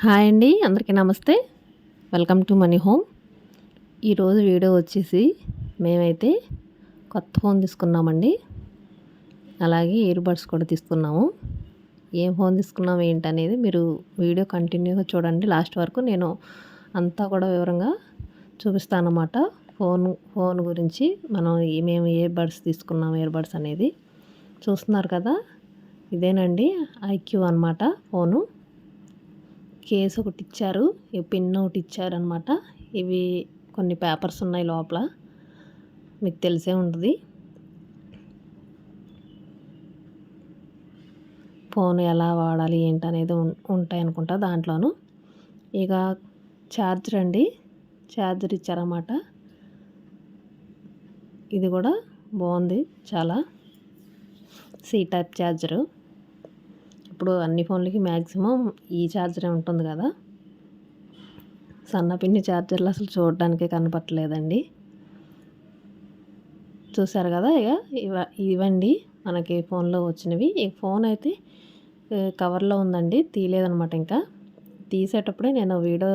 Hi అండి అందరికీ నమస్తే. Welcome to money home. ఈరోజు వీడియో వచ్చేసి మేమైతే కొత్త ఫోన్ తీసుకున్నామండి. అలాగే ఇయర్ బడ్స్ కూడా తీసుకున్నాము. ఏం ఫోన్ తీసుకున్నాం ఏంటనేది మీరు వీడియో కంటిన్యూగా చూడండి. లాస్ట్ వరకు నేను అంతా కూడా వివరంగా చూపిస్తాను అన్నమాట ఫోన్ ఫోన్ గురించి మనం మేము ఇయర్ బడ్స్ తీసుకున్నాం ఇయర్ బడ్స్ అనేది. చూస్తున్నారు కదా? ఇదేనండి ఐక్యూ అనమాట ఫోను. కేసు ఒకటి ఇచ్చారు పిన్ ఒకటి ఇచ్చారనమాట ఇవి కొన్ని పేపర్స్ ఉన్నాయి లోపల. మీకు తెలిసే ఉంటుంది. ఫోన్ ఎలా వాడాలి ఏంటనేది ఉంటాయి అనుకుంటా దాంట్లోనూ. ఇక ఛార్జర్ అండి ఛార్జర్ ఇచ్చారన్నమాట. ఇది కూడా బాగుంది చాలా. C type charger. ఇప్పుడు అన్ని ఫోన్లకి మ్యాక్సిమం ఈ ఛార్జరే ఉంటుంది కదా. సన్నపిన్ని ఛార్జర్లు అసలు చూడడానికే కనపట్టలేదండి. చూసారు కదా ఇక? ఇవ ఇవండి మనకి ఫోన్లో వచ్చినవి. ఈ ఫోన్ అయితే కవర్లో ఉందండి. తీయలేదనమాట ఇంకా. తీసేటప్పుడే నేను వీడియో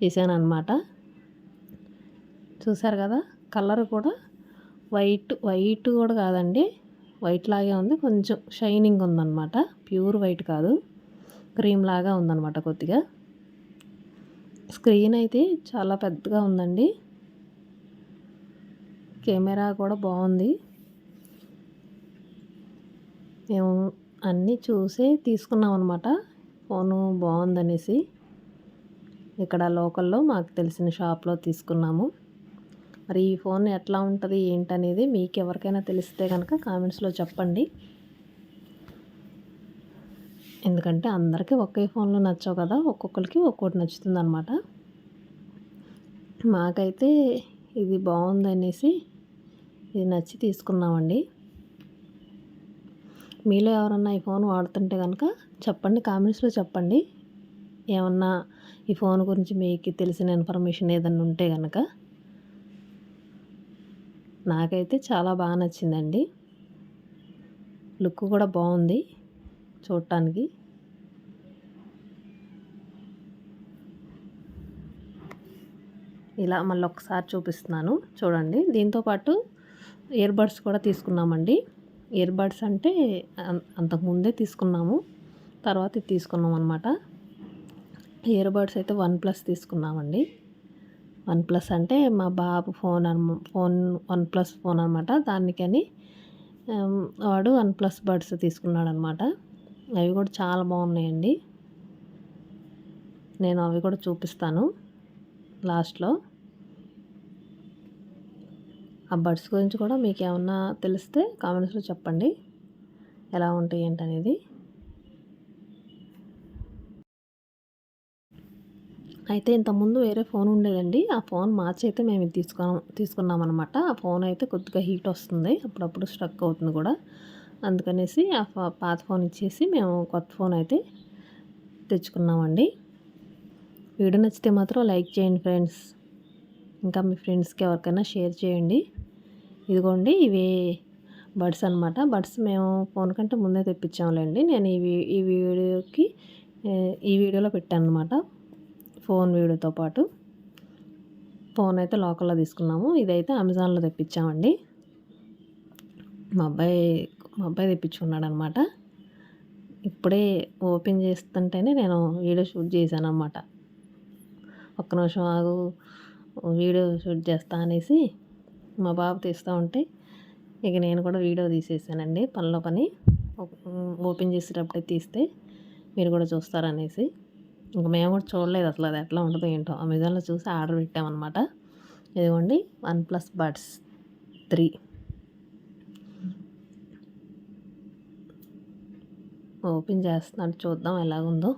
తీసాను అనమాట చూసారు కదా? కలర్ కూడా వైట్ వైట్ కూడా కాదండి. వైట్ లాగే ఉంది. కొంచెం షైనింగ్ ఉందన్నమాట. ప్యూర్ వైట్ కాదు. క్రీమ్ లాగా ఉందన్నమాట కొద్దిగా. స్క్రీన్ అయితే చాలా పెద్దగా ఉందండి. కెమెరా కూడా బాగుంది. మేము అన్నీ చూసే తీసుకున్నాం అనమాట ఫోను బాగుందనేసి. ఇక్కడ లోకల్లో మాకు తెలిసిన షాప్లో తీసుకున్నాము. మరి ఈ ఫోన్ ఎట్లా ఉంటుంది ఏంటనేది మీకు ఎవరికైనా తెలిస్తే కనుక కామెంట్స్లో చెప్పండి. ఎందుకంటే అందరికీ ఒకే ఫోన్లో నచ్చవు కదా ఒక్కొక్కరికి ఒక్కొక్కటి నచ్చుతుంది అనమాట మాకైతే ఇది బాగుంది అనేసి ఇది నచ్చి తీసుకున్నామండి. మీలో ఎవరన్నా ఈ ఫోన్ వాడుతుంటే కనుక చెప్పండి కామెంట్స్లో చెప్పండి. ఏమన్నా ఈ ఫోన్ గురించి మీకు తెలిసిన ఇన్ఫర్మేషన్ ఏదన్నా ఉంటే కనుక నాకైతే చాలా బాగా నచ్చిందండి. లుక్ కూడా బాగుంది చూడటానికి ఇలా మళ్ళీ ఒకసారి చూపిస్తున్నాను. చూడండి దీంతోపాటు ఇయర్ బడ్స్ కూడా తీసుకున్నామండి. ఇయర్ బడ్స్ అంటే అంతకుముందే తీసుకున్నాము. తర్వాత తీసుకున్నాం అనమాట ఇయర్ బడ్స్ అయితే వన్ ప్లస్ తీసుకున్నామండి. వన్ ప్లస్ అంటే మా బాబు ఫోన్ అన్ ఫోన్ వన్ ప్లస్ ఫోన్ అనమాట దానికని వాడు వన్ ప్లస్ బడ్స్ తీసుకున్నాడు అనమాట అవి కూడా చాలా బాగున్నాయండి. నేను అవి కూడా చూపిస్తాను లాస్ట్లో. ఆ బడ్స్ గురించి కూడా మీకు ఏమన్నా తెలిస్తే కామెంట్స్లో చెప్పండి. ఎలా ఉంటాయి ఏంటనేది. అయితే ఇంతకుముందు వేరే ఫోన్ ఉండేదండి. ఆ ఫోన్ మార్చి అయితే మేము తీసుకున్నాం తీసుకున్నామన్నమాట. ఆ ఫోన్ అయితే కొద్దిగా హీట్ వస్తుంది. అప్పుడప్పుడు స్ట్రక్ అవుతుంది కూడా. అందుకనేసి ఆ పాత ఫోన్ ఇచ్చేసి మేము కొత్త ఫోన్ అయితే తెచ్చుకున్నామండి. వీడియో నచ్చితే మాత్రం లైక్ చేయండి ఫ్రెండ్స్. ఇంకా మీ ఫ్రెండ్స్కి ఎవరికైనా షేర్ చేయండి. ఇదిగోండి ఇవి బడ్స్ అనమాట బడ్స్ మేము ఫోన్ కంటే ముందే తెప్పించాములేండి నేను ఈ ఈ వీడియోకి ఈ వీడియోలో పెట్టాను అనమాట ఫోన్ వీడియోతో పాటు ఫోన్ అయితే లోకల్లో తీసుకున్నాము. ఇదైతే అమెజాన్లో తెప్పించామండి. మా అబ్బాయి మా అబ్బాయి తెప్పించుకున్నాడు అనమాట ఇప్పుడే ఓపెన్ చేస్తుంటేనే నేను వీడియో షూట్ చేశాను అనమాట ఒక్క నిమిషం ఆగు వీడియో షూట్ చేస్తా అనేసి మా బాబు తీస్తూ ఉంటే ఇక నేను కూడా వీడియో తీసేసానండి. పనిలో పని ఓపెన్ చేసేటప్పుడే తీస్తే మీరు కూడా చూస్తారనేసి. ఇంక మేము కూడా చూడలేదు అసలు అది ఎట్లా ఉంటుందో ఏంటో. అమెజాన్లో చూసి ఆర్డర్ పెట్టామన్నమాట. ఇదిగోండి one plus buds three. Open చేస్తున్నాడు చూద్దాం ఎలాగుందో.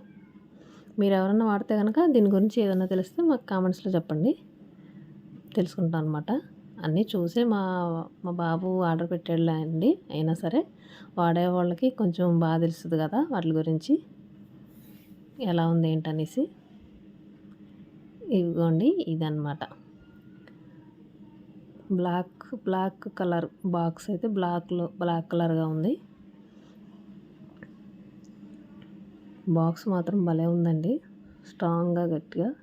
మీరు ఎవరన్నా వాడితే కనుక దీని గురించి ఏదైనా తెలిస్తే మాకు కామెంట్స్లో చెప్పండి. తెలుసుకుంటాం అనమాట అన్నీ చూసే మా మా బాబు ఆర్డర్ పెట్టాడులే అండి. అయినా సరే వాడే వాళ్ళకి కొంచెం బాగా తెలుస్తుంది కదా వాటి గురించి. ఎలా ఉంది ఏంటనేసి? ఇదిగోండి ఇదన్నమాట. బ్లాక్ బ్లాక్ కలర్ బాక్స్ అయితే బ్లాక్లో బ్లాక్ కలర్గా ఉంది. బాక్స్ మాత్రం భలే ఉందండి. స్ట్రాంగ్గా గట్టిగా.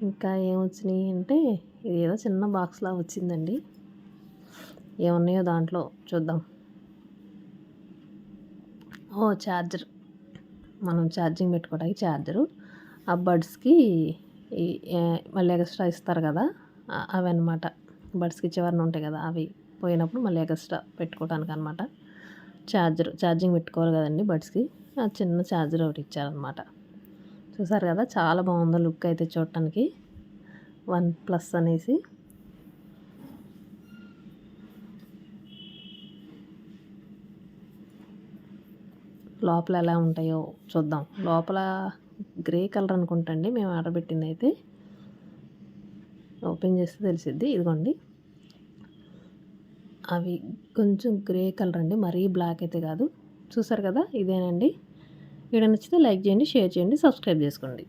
ఇంకా ఏమొచ్చినాయి అంటే ఇది ఏదో చిన్న బాక్స్లా వచ్చిందండి. ఏమున్నాయో దాంట్లో చూద్దాం. ఓ ఛార్జర్. మనం ఛార్జింగ్ పెట్టుకోవడానికి ఛార్జరు. ఆ బడ్స్కి ఈ మళ్ళీ ఎక్స్ట్రా ఇస్తారు కదా అవి అనమాట బడ్స్కి చివరన ఉంటాయి కదా అవి పోయినప్పుడు మళ్ళీ ఎక్స్ట్రా పెట్టుకోవడానికి అనమాట ఛార్జర్ ఛార్జింగ్ పెట్టుకోవాలి కదండి బడ్స్కి ఆ చిన్న ఛార్జర్ ఒకటి ఇచ్చారనమాట చూసారు కదా చాలా బాగుంది లుక్ అయితే చూడటానికి. వన్ ప్లస్ అనేసి. లోపల ఎలా ఉంటాయో చూద్దాం. లోపల గ్రే కలర్ అనుకుంటండి మేము ఆర్డర్ పెట్టింది అయితే. ఓపెన్ చేస్తే తెలిసిద్ది. ఇదిగోండి. అవి కొంచెం గ్రే కలర్ అండి మరీ బ్లాక్ అయితే కాదు. చూసారు కదా ఇదేనండి. వీడియో నచ్చితే లైక్ చేయండి షేర్ చేయండి సబ్స్క్రైబ్ చేసుకోండి.